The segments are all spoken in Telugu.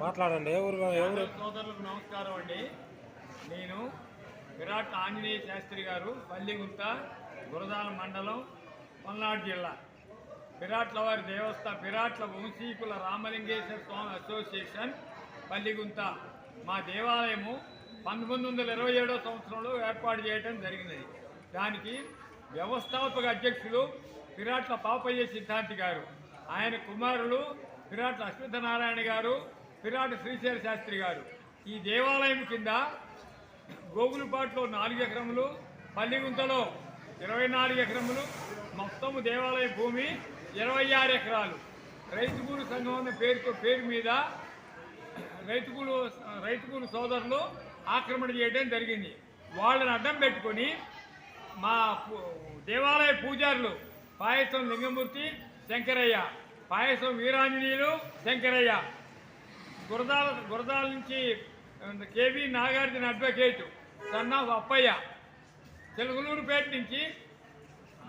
మాట్లాడండి. ఎవరు ఎవరు? సోదరులకు నమస్కారం అండి. నేను విరాట్ ఆంజనేయ శాస్త్రి గారు పల్లిగుంత గురదాల మండలం పల్నాడు జిల్లా. విరాట్ల వారి దేవస్థ విరాట్ల వంశీకుల రామలింగేశ్వర స్వామి అసోసియేషన్ పల్లిగుంత మా దేవాలయము పంతొమ్మిది వందల ఇరవై ఏడో సంవత్సరంలో ఏర్పాటు చేయడం జరిగినది. దానికి వ్యవస్థాపక అధ్యక్షులు విరాట్ల పాపయ్య సిద్ధాంతి గారు ఆయన కుమారులు విరాట్ల అశ్వత్థనారాయణ గారు పిరాడు శ్రీశైల శాస్త్రి గారు. ఈ దేవాలయం కింద గోగులపాట్లో నాలుగు ఎకరములు పల్లిగుంతలో ఇరవై నాలుగు ఎకరములు మొత్తము దేవాలయ భూమి ఇరవై ఆరు ఎకరాలు. రైతుగూరు సంఘం అనే పేరుతో పేరు మీద రైతుకూలు రైతుగూరు సోదరులు ఆక్రమణ చేయడం జరిగింది. వాళ్ళని అడ్డం పెట్టుకొని మా దేవాలయ పూజారులు పాయసం లింగమూర్తి శంకరయ్య పాయసం వీరాంజనీయులు శంకరయ్య గురదాల గురదాల నుంచి KV Nagarjuna advocate son of Appaiah Telugulurupeta నుంచి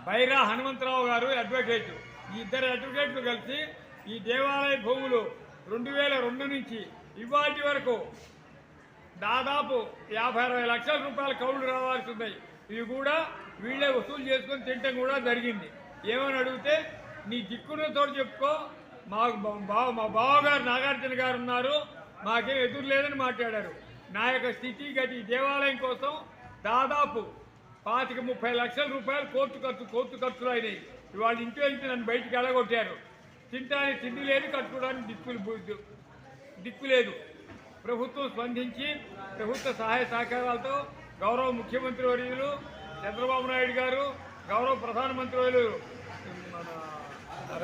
బైరా హనుమంతరావు గారు అడ్వకేట్. ఈ ఇద్దరు అడ్వకేట్లు కలిసి ఈ దేవాలయ భూములు రెండు వేల రెండు నుంచి ఇవాటి వరకు దాదాపు యాభై అరవై లక్షల రూపాయల కౌలు రావాల్సి ఉన్నాయి. ఇవి కూడా వీళ్ళే వసూలు చేసుకొని తినటం కూడా జరిగింది. ఏమని అడిగితే నీ దిక్కున్నతో చెప్పుకో మాకు బా- బావ మా బావగారు నాగార్జున గారు ఉన్నారు. మాకేం ఎదురు లేదని మాట్లాడారు. నా యొక్క స్థితి గతి దేవాలయం కోసం దాదాపు పాతిక ముప్పై లక్షల రూపాయలు కోర్టు ఖర్చు కోర్టు ఖర్చులు అయినాయి. ఇవాళ ఇంటి నన్ను బయటికి వెళ్ళగొట్టారు తింటానికి తిండి లేదు కట్టుకోవడానికి దిక్కులు దిక్కు లేదు. ప్రభుత్వం స్పందించి ప్రభుత్వ సహాయ సహకారాలతో గౌరవ ముఖ్యమంత్రి వర్యులు చంద్రబాబు నాయుడు గారు గౌరవ ప్రధానమంత్రి వర్యులు మన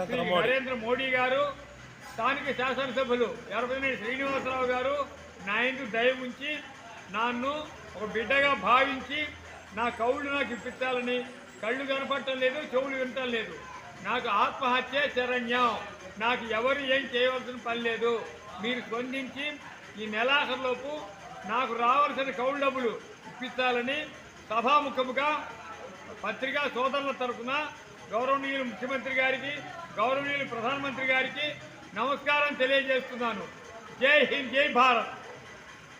నరేంద్ర మోడీ. గారు స్థానిక శాసనసభ్యులు ఎర్రపల్లి శ్రీనివాసరావు గారు నా ఇందు దయ ఉంచి నన్ను ఒక బిడ్డగా భావించి నా కౌళ్ళు నాకు ఇప్పించాలని కళ్ళు కనపడటం లేదు చెవులు వినటం లేదు. నాకు ఆత్మహత్య శరణ్యం నాకు ఎవరు ఏం చేయవలసిన పని లేదు. మీరు స్పందించి ఈ నెలాఖరులోపు నాకు రావాల్సిన కౌలు డబ్బులు ఇప్పించాలని సభాముఖముగా పత్రికా సోదరుల తరఫున గౌరవనీయులు ముఖ్యమంత్రి గారికి గౌరవనీయులు ప్రధానమంత్రి గారికి నమస్కారం తెలియజేస్తున్నాను. జై హింద్ జై భారత్.